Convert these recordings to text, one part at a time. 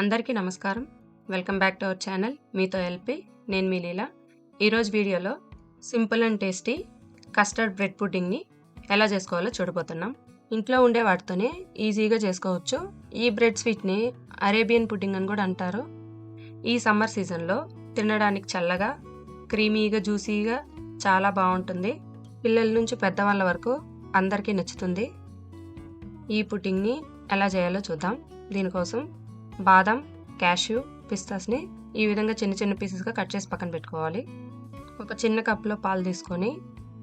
అందరికీ నమస్కారం. Welcome back to our channel. మీతో ఎల్పి నేను మీ లీలా. ఈరోజు వీడియోలో simple and tasty custard bread పుడ్డింగ్ని ఎలా చేసుకోవాలో చూడబోతున్నాం. ఇంట్లో ఉండే వాటితోనే ఈజీగా చేసుకోవచ్చు. ఈ బ్రెడ్ స్వీట్ని అరేబియన్ పుడ్డింగ్ అని కూడా అంటారు. ఈ సమ్మర్ సీజన్లో తినడానికి చల్లగా క్రీమీగా జ్యూసీగా చాలా బాగుంటుంది. పిల్లల నుంచి పెద్దవాళ్ళ వరకు అందరికీ నచ్చుతుంది. ఈ పుడ్డింగ్ని ఎలా చేయాలో చూద్దాం. దీనికోసం బాదం క్యాష్యూ పిస్తాస్ని ఈ విధంగా చిన్న చిన్న పీసెస్గా కట్ చేసి పక్కన పెట్టుకోవాలి. ఒక చిన్న కప్లో పాలు తీసుకొని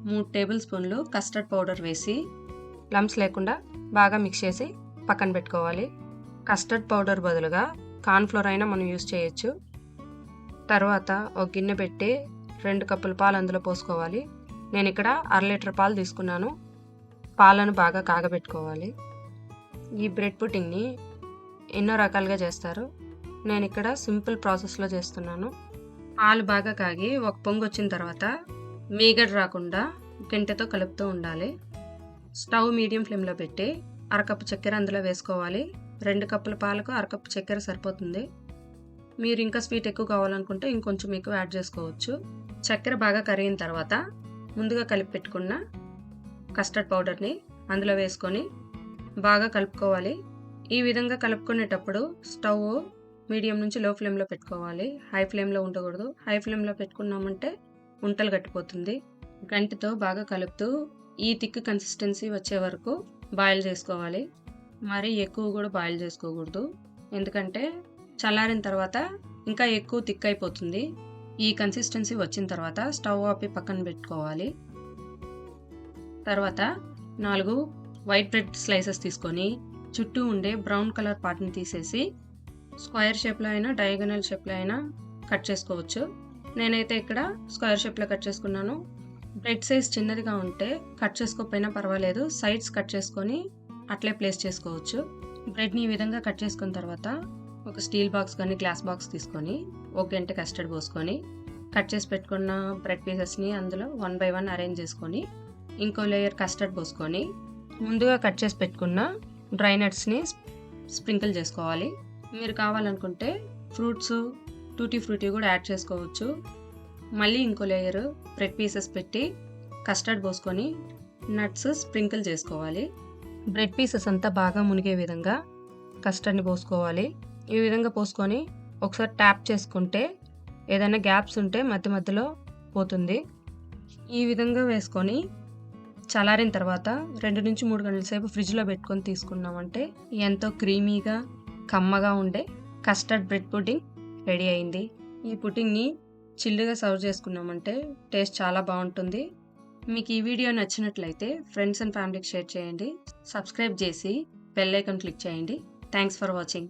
మూడు టేబుల్ స్పూన్లు కస్టర్డ్ పౌడర్ వేసి లమ్స్ లేకుండా బాగా మిక్స్ చేసి పక్కన పెట్టుకోవాలి. కస్టర్డ్ పౌడర్ బదులుగా కార్న్ఫ్లోర్ అయినా మనం యూస్ చేయొచ్చు. తర్వాత ఒక గిన్నె పెట్టి రెండు కప్పుల పాలు అందులో పోసుకోవాలి. నేను ఇక్కడ అర లీటర్ పాలు తీసుకున్నాను. పాలను బాగా కాగబెట్టుకోవాలి. ఈ బ్రెడ్ పుట్టింగ్ని ఎన్నో రకాలుగా చేస్తారు. నేను ఇక్కడ సింపుల్ ప్రాసెస్లో చేస్తున్నాను. పాలు బాగా కాగి ఒక పొంగు వచ్చిన తర్వాత మీగడ రాకుండా గంటెతో కలుపుతూ ఉండాలి. స్టవ్ మీడియం ఫ్లేమ్లో పెట్టి అరకప్పు చక్కెర అందులో వేసుకోవాలి. రెండు కప్పుల పాలకు అరకప్పు చక్కెర సరిపోతుంది. మీరు ఇంకా స్వీట్ ఎక్కువ కావాలనుకుంటే ఇంకొంచెం ఎక్కువ యాడ్ చేసుకోవచ్చు. చక్కెర బాగా కరిగిన తర్వాత ముందుగా కలిపి పెట్టుకున్న కస్టర్డ్ పౌడర్ని అందులో వేసుకొని బాగా కలుపుకోవాలి. ఈ విధంగా కలుపుకునేటప్పుడు స్టవ్ మీడియం నుంచి లో ఫ్లేమ్లో పెట్టుకోవాలి. హై ఫ్లేమ్లో ఉండకూడదు. హై ఫ్లేమ్లో పెట్టుకున్నామంటే ఉంటలు కట్టిపోతుంది గంటితో బాగా కలుపుతూ ఈ థిక్ కన్సిస్టెన్సీ వచ్చే వరకు బాయిల్ చేసుకోవాలి. మరి ఎక్కువ కూడా బాయిల్ చేసుకోకూడదు. ఎందుకంటే చల్లారిన తర్వాత ఇంకా ఎక్కువ థిక్ అయిపోతుంది. ఈ కన్సిస్టెన్సీ వచ్చిన తర్వాత స్టవ్ ఆపి పక్కన పెట్టుకోవాలి. తర్వాత నాలుగు వైట్ బ్రెడ్ స్లైసెస్ తీసుకొని చుట్టూ ఉండే బ్రౌన్ కలర్ పార్ట్ని తీసేసి స్క్వేర్ షేప్లో అయినా డయాగనల్ షేప్లో అయినా కట్ చేసుకోవచ్చు. నేనైతే ఇక్కడ స్క్వేర్ షేప్లో కట్ చేసుకున్నాను. బ్రెడ్ సైజ్ చిన్నదిగా ఉంటే కట్ చేసుకోకపోయినా పర్వాలేదు. సైడ్స్ కట్ చేసుకొని అట్లే ప్లేస్ చేసుకోవచ్చు. బ్రెడ్ని ఈ విధంగా కట్ చేసుకున్న తర్వాత ఒక స్టీల్ బాక్స్ కానీ గ్లాస్ బాక్స్ తీసుకొని ఒక గంట కస్టర్డ్ పోసుకొని కట్ చేసి పెట్టుకున్న బ్రెడ్ పీసెస్ని అందులో వన్ బై వన్ అరేంజ్ చేసుకొని ఇంకో లేయర్ కస్టర్డ్ పోసుకొని ముందుగా కట్ చేసి పెట్టుకున్న డ్రై నట్స్ని స్ప్రింకిల్ చేసుకోవాలి. మీరు కావాలనుకుంటే ఫ్రూట్స్ టూటీ ఫ్రూటీ కూడా యాడ్ చేసుకోవచ్చు. మళ్ళీ ఇంకో లేయర్ బ్రెడ్ పీసెస్ పెట్టి కస్టర్డ్ పోసుకొని నట్స్ స్ప్రింకిల్ చేసుకోవాలి. బ్రెడ్ పీసెస్ అంతా బాగా మునిగే విధంగా కస్టర్డ్ని పోసుకోవాలి. ఈ విధంగా పోసుకొని ఒకసారి ట్యాప్ చేసుకుంటే ఏదైనా గ్యాప్స్ ఉంటే మధ్య మధ్యలో పోతుంది. ఈ విధంగా వేసుకొని చల్లారిన తర్వాత రెండు నుంచి మూడు గంటల సేపు ఫ్రిడ్జ్లో పెట్టుకొని తీసుకున్నామంటే ఎంతో క్రీమీగా కమ్మగా ఉండే కస్టర్డ్ బ్రెడ్ పుడ్డింగ్ రెడీ అయింది. ఈ పుడ్డింగ్ని చిల్లుగా సర్వ్ చేసుకున్నామంటే టేస్ట్ చాలా బాగుంటుంది. మీకు ఈ వీడియో నచ్చినట్లయితే ఫ్రెండ్స్ అండ్ ఫ్యామిలీకి షేర్ చేయండి. సబ్స్క్రైబ్ చేసి బెల్ ఐకాన్ క్లిక్ చేయండి. Thanks for watching.